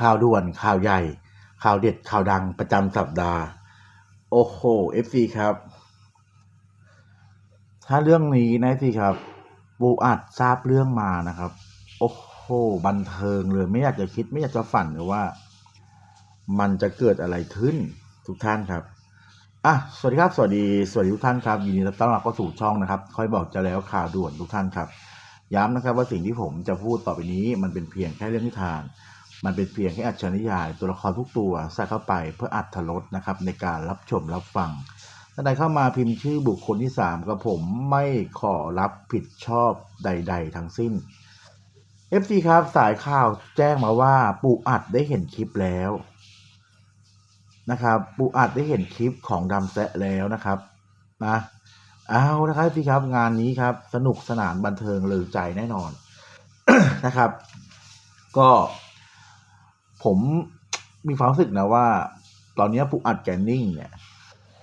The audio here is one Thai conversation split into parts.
ข่าวด่วนข่าวใหญ่ ข่าวเด็ดข่าวดังประจำสัปดาห์ โอ้โห FC ครับ ถ้าเรื่องนี้นะสิครับปูอัดทราบเรื่องมานะครับ โอ้โหบันเทิงเลยไม่อยากจะคิดไม่อยากจะฝันเลยว่า มันจะเกิดอะไรขึ้นทุกท่านครับอะสวัสดีครับสวัสดีสวัสดีทุกท่านครับยินดีต้อนรับเข้าสู่ช่องนะครับ ค่อยบอกจะแล้วข่าวด่วนทุกท่านครับ ย้ำนะครับว่าสิ่งที่ผมจะพูดต่อไปนี้มันเป็นเพียงแค่เรื่องนิทาน มันเป็นเพียงแค่อัจฉริยาย ตัวละครทุกตัวใส่เข้าไปเพื่ออัดรสนะครับในการรับชมรับฟังท่านใดเข้ามาพิมพ์ชื่อบุคคลที่สามกับผมไม่ขอรับผิดชอบใด ๆ ทั้งสิ้น FC ครับสายข่าวแจ้งมาว่าปู่อัดได้เห็นคลิปแล้วนะครับปู่อัดได้เห็นคลิปของดำแซะแล้วนะครับนะเอานะครับพี่ครับงานนี้ครับ สนุกสนานบันเทิงเลือใจแน่นอนนะครับ ก็ ผมมีความรู้สึกนะว่า ตอนนี้ผู้อัดแกนิ่ง เนี่ย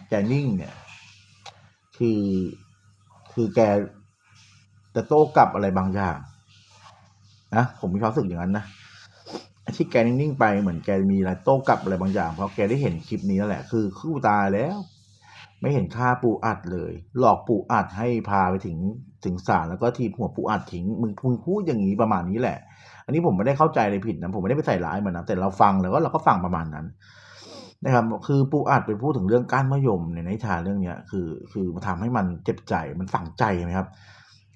แกนิ่ง เนี่ย คือคือแกจะโต้กลับอะไรบางอย่างนะผมมีความรู้สึกอย่างนั้นนะที่แกนิ่งๆไปเหมือนแกมีอะไรโต้กลับอะไรบางอย่างเพราะแกได้เห็นคลิปนี้แล้วแหละ คือคู่ตายแล้ว ไม่เห็นค่าปูอัดเลย หลอกปูอัดให้พาไปถึงถึงศาลแล้วก็ทีบหัวปูอัดทิ้งมึงมึงพูดอย่างนี้ประมาณนี้แหละ อันนี้ผมไม่ได้เข้าใจเลยผิดนะผมไม่ได้ไปใส่ร้ายมันนะแต่เราฟังแล้วก็เราก็ฟังประมาณนั้น นะครับ คือปูอัดไปพูดถึงเรื่องก้านมะยมในนิทานเรื่องเนี้ยคือคือมันทำให้มันเจ็บใจมันฝังใจไหมครับ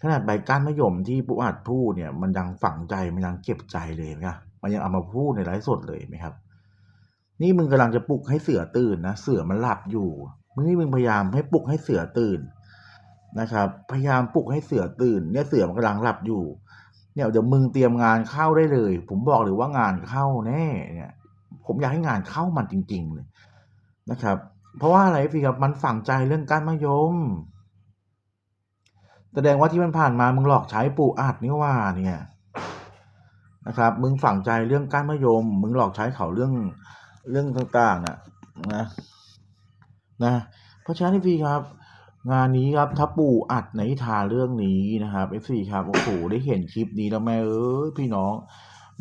ขนาดใบก้านมะยมที่ปูอัดพูดเนี่ยมันยังฝังใจมันยังเก็บใจเลยนะมันยังเอามาพูดในไลฟ์สดเลยไหมครับ นี่มึงกำลังจะปลุกให้เสือตื่นนะเสือมันหลับอยู่มึงนี่มึงพยายามให้ปลุกให้เสือตื่นนะครับ พยายามปลุกให้เสือตื่น เนี่ยเสือมันกำลังหลับอยู่ เนี่ยเดี๋ยวมึงเตรียมงานเข้าได้เลย ผมบอกเลยว่างานเข้าแน่เนี่ยผมอยากให้งานเข้ามันจริง ๆ เลยนะครับ เพราะว่าอะไรพี่ครับมันฝังใจเรื่องการมะยม แสดงว่าที่มันผ่านมามึงหลอกใช้ปู่อัดนี่ว่าเนี่ยนะครับ มึงฝังใจเรื่องกานมะยม มึงหลอกใช้เขาเรื่องเรื่องต่างๆน่ะนะนะ เพราะฉะนั้นพี่ครับ งานนี้ครับถ้าปู่อัดในทาเรื่องนี้นะครับเอฟซีครับโอ้โหได้เห็นคลิปนี้แล้วแม่เอ้ยพี่น้อง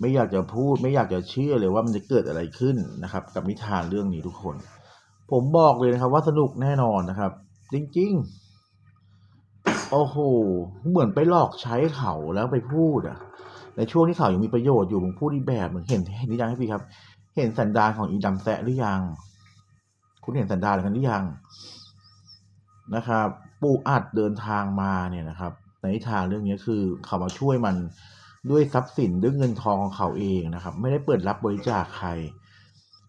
ไม่อยากจะพูดไม่อยากจะเชื่อเลยว่ามันจะเกิดอะไรขึ้นนะครับ กับนิทานเรื่องนี้ทุกคน ผมบอกเลยนะครับ ว่าสนุกแน่นอนนะครับ จริงๆโอ้โหเหมือนไปหลอกใช้เขาแล้วไปพูดอะในช่วงที่เขายังมีประโยชน์อยู่มึงพูดอีแบบเหมึงเห็นเห็นหรือยังให้พี่ครับ เห็นสันดานของอีดำแซะหรือยัง คุณเห็นสันดานกันหรือยัง นะครับ ปูอัดเดินทางมาเนี่ยนะครับในทานเรื่องนี้คือเขามาช่วยมันด้วยทรัพย์สินด้วยเงินทองของเขาเองนะครับ ไม่ได้เปิดรับบริจาคใคร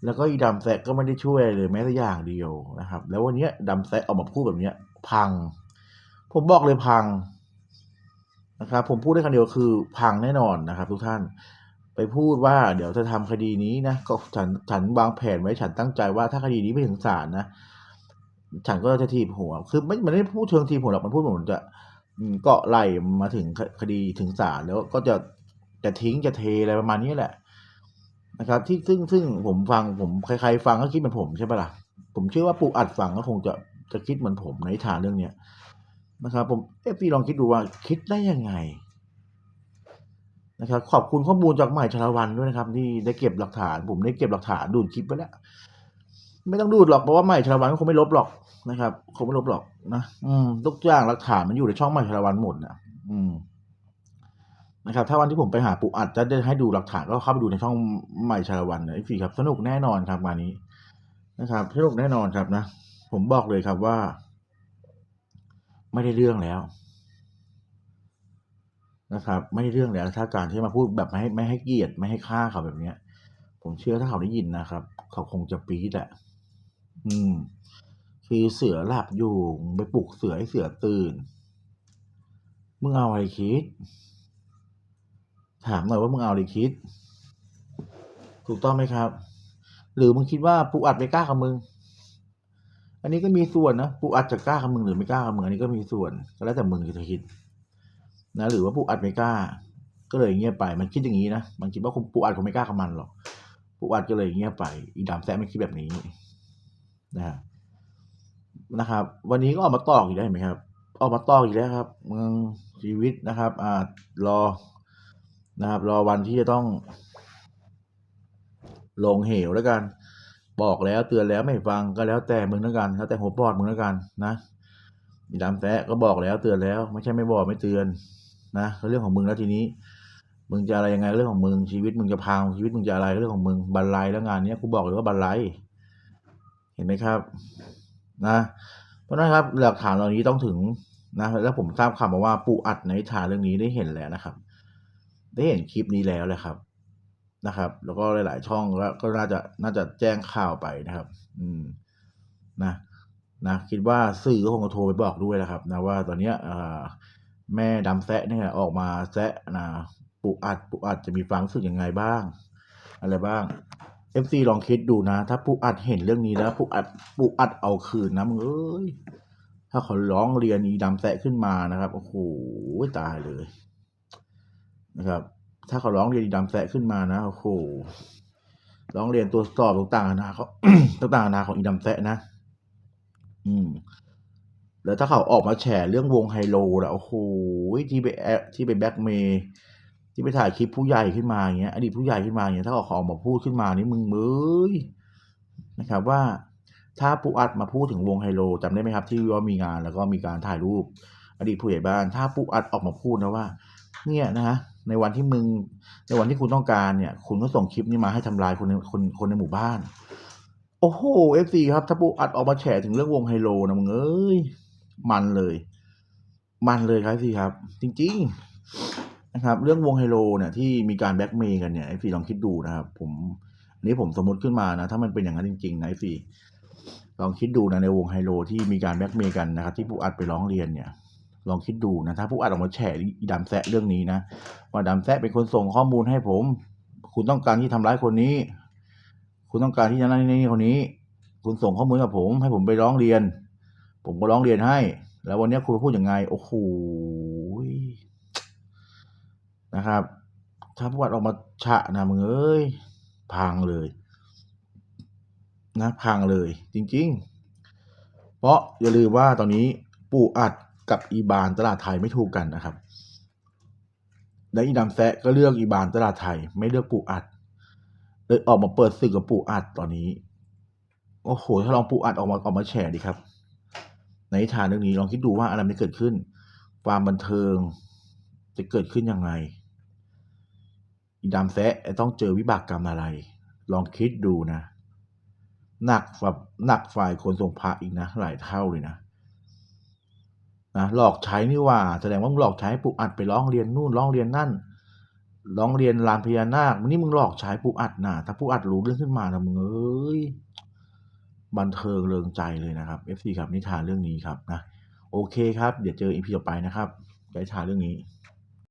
แล้วก็อีดำแซะก็ไม่ได้ช่วยอะไรเลยแม้แต่อย่างเดียวนะครับ แล้ววันเนี้ยดำแซะออกมาพูดแบบเนี้ย พัง ผมบอกเลยพังนะครับผมพูดได้คำเดียวคือพังแน่นอนนะครับ ทุกท่านไปพูดว่าเดี๋ยวจะทำคดีนี้นะก็ฉันฉันวางแผนไว้ฉันตั้งใจว่าถ้าคดีนี้ไม่ถึงศาลนะ ฉันก็จะทีบหัว คือไม่มันไม่พูดเชิงทีบหัวหรอกมันพูดเหมือนจะอืมก็ไล่มาถึงคดีถึงศาลแล้วก็จะจะทิ้งจะเทอะไรประมาณนี้แหละ นะครับ ที่ซึ่งซึ่งผมฟังผมใครๆฟังก็คิดเหมือนผมใช่ปะล่ะผมเชื่อว่าปูอัดฟังก็คงจะจะคิดเหมือนผมในฐานเรื่องเนี้ยนะครับ ผมเอฟพี่ลองคิดดูว่าคิดได้ยังไงนะครับขอบคุณข้อมูลจากใหม่ชลวันด้วยนะครับ ที่ได้เก็บหลักฐาน ผมได้เก็บหลักฐานดูดคลิปไว้แล้ว ไม่ต้องดูดหรอกเพราะว่าใหม่ชลวันก็คงไม่ลบหรอกนะครับคงไม่ลบหรอกนะอืมทุกอย่างหลักฐานมันอยู่ในช่องใหม่ชลวันหมดนะอืมนะครับ ถ้าวันที่ผมไปหาปู่อัดจะได้ให้ดูหลักฐานก็เข้าไปดูในช่องใหม่ชาลวันนะพี่ครับสนุกแน่นอนครับงานนี้นะครับสนุกแน่นอนครับนะผมบอกเลยครับว่า ไม่ได้เรื่องแล้ว นะครับ ไม่ได้เรื่องแล้วถ้าการที่มาพูดแบบไม่ให้ไม่ให้เกียรติไม่ให้ค่าเขาแบบเนี้ย ผมเชื่อถ้าเขาได้ยินนะครับ เขาคงจะปี๊ดแหละ อืม คือเสือหลับอยู่ไปปลุกเสือให้เสือตื่น มึงเอาอะไรคิด ถามหน่อยว่ามึงเอาอะไรคิด ถูกต้องไหมครับ หรือมึงคิดว่าปูอัดไม่กล้ากับมึง อันนี้ก็มีส่วนนะปูอัดจะกล้ากับมึงหรือไม่กล้ากับมึงอันนี้ก็มีส่วนก็แล้วแต่มึงจะคิด นะ หรือว่าปูอัดไม่กล้า ก็เลยเงียบไป มันคิดอย่างนี้นะ มันคิดว่าคุณปูอัดคงไม่กล้ากับมันหรอกปูอัดก็เลยเงียบไป อีดำแซะไม่คิดแบบนี้ นะนะครับ วันนี้ก็ออกมาตอกอีกแล้วเห็นไหมครับ ออกมาตอกอีกแล้วครับมึงชีวิตนะครับอ่ารอนะครับ รอวันที่จะต้อง ลงเหวแล้วกัน บอกแล้วเตือนแล้วไม่ฟังก็แล้วแต่มึงแล้วกันแล้วแต่หัวปอดมึงแล้วกันนะอีดำแซะก็บอกแล้วเตือนแล้ว ไม่ใช่ไม่บอกไม่เตือนนะเรื่องของมึงแล้วทีนี้ มึงจะอะไรยังไงเรื่องของมึงชีวิตมึงจะพังชีวิตมึงจะอะไรเรื่องของมึงบันไลแล้วงานเนี้ยกูบอกเลยว่าบันไล ห็นไหมครับนะเพราะนั้นครับหลักฐานเหล่านี้ต้องถึงนะแล้วผมทราบข่าวมาว่าปู่อัดในนิทานเรื่องนี้ได้เห็นแล้วนะครับ ได้เห็นคลิปนี้แล้วแหละครับนะครับ แล้วก็หลาย ๆ ช่องก็ก็น่าจะน่าจะแจ้งข่าวไปนะครับ อืมนะนะคิดว่าสื่อก็คงจะโทรไปบอกด้วยแหละครับนะว่าตอนเนี้ยแม่ดำแซะเนี่ยออกมาแซะนะปู่อัดปู่อัดจะมีความรู้สึกยังไงบ้าง อะไรบ้าง FC ลองคิดดูนะ ถ้าปู่อัดเห็นเรื่องนี้แล้วปู่อัดปู่อัดเอาคืนนะมึงเอ้ยถ้าเขาร้องเรียนอีดำแซะขึ้นมานะครับโอ้โหตายเลย นะครับ ถ้าเขาร้องเรียนอีดำแซะขึ้นมานะโอ้โหร้องเรียนตรวสอบต่างๆนานาเขาต่างๆนานาของอีดำแซะนะ อืม แล้วถ้าเขาออกมาแฉเรื่องวงไฮโลนะโอ้โหที่ไปแอบที่ไปแบ็กเมย์ ที่ไปถ่ายคลิปผู้ใหญ่ขึ้นมาอย่างเงี้ยอดีตผู้ใหญ่ขึ้นมาอย่างเงี้ยถ้าเขาออกมาพูดขึ้นมานี่มึงเอ้ยนะครับว่าถ้าปูอัดมาพูดถึงวงไฮโลจำได้ไหมครับ ที่ว่ามีงานแล้วก็มีการถ่ายรูป อดีตผู้ใหญ่บ้าน ถ้าปูอัดออกมาพูดนะว่า เนี่ยนะฮะในวันที่มึง ในวันที่คุณต้องการเนี่ย คุณก็ส่งคลิปนี้มาให้ทำลายคนในคนคนในหมู่บ้าน โอ้โหเอฟซีครับ ถ้าปูอัดออกมาแฉถึงเรื่องวงไฮโลนะมึงเอ้ย มันเลย มันเลยครับพี่ครับ จริง ๆ นะครับ เรื่องวงไฮโลเนี่ยที่มีการแบ็กเมย์กันเนี่ยไอฟีลองคิดดูนะครับ ผมอันนี้ผมสมมติขึ้นมานะ ถ้ามันเป็นอย่างนั้นจริงๆนะไอฟีลองคิดดูนะในวงไฮโลที่มีการแบ็กเมย์กันนะครับ ที่ผู้อัดไปร้องเรียนเนี่ย ลองคิดดูนะถ้าผู้อัดออกมาแฉอีดำแซะเรื่องนี้นะว่าดำแซะเป็นคนส่งข้อมูลให้ผม คุณต้องการที่ทำร้ายคนนี้ คุณต้องการที่จะนั่นนี่คนนี้ คุณส่งข้อมูลกับผม ให้ผมไปร้องเรียน ผมก็ร้องเรียนให้ แล้ววันนี้คุณพูดยังไง โอ้โห นะครับ ถ้าผู้อัดออกมาฉะนะมึงเอ้ยพังเลย นะพังเลยจริง ๆ เพราะอย่าลืมว่าตอนนี้ปู่อัดกับอีบานตลาดไทยไม่ถูกกันนะครับและอีดำแซะก็เลือกอีบานตลาดไทย ไม่เลือกปู่อัด เลยออกมาเปิดศึกกับปู่อัดตอนนี้โอ้โหถ้าลองปู่อัดออกมาออกมาแฉดีครับ ในนิทานเรื่องนี้ลองคิดดูว่าอะไรมันเกิดขึ้น ความบันเทิงจะเกิดขึ้นยังไง อีดำแซะต้องเจอวิบากกรรมอะไร ลองคิดดูนะหนักแบบหนักฝ่ายคนส่งพระอีกนะ หลายเท่าเลยนะนะหลอกใช้นี่ว่า แสดงว่ามึงหลอกใช้ปุกอัดไปร้องเรียนนู่นร้องเรียนนั่นร้องเรียนลานพญานาคนี่มึงหลอกใช้ปุกอัดนะถ้าปุกอัดรู้เรื่องขึ้นมานะมึงเอ้ยบันเทิงเริงใจเลยนะครับ FC ครับนิทานเรื่องนี้ครับนะโอเคครับ เดี๋ยวเจออีพีต่อไปนะครับนิทานเรื่องนี้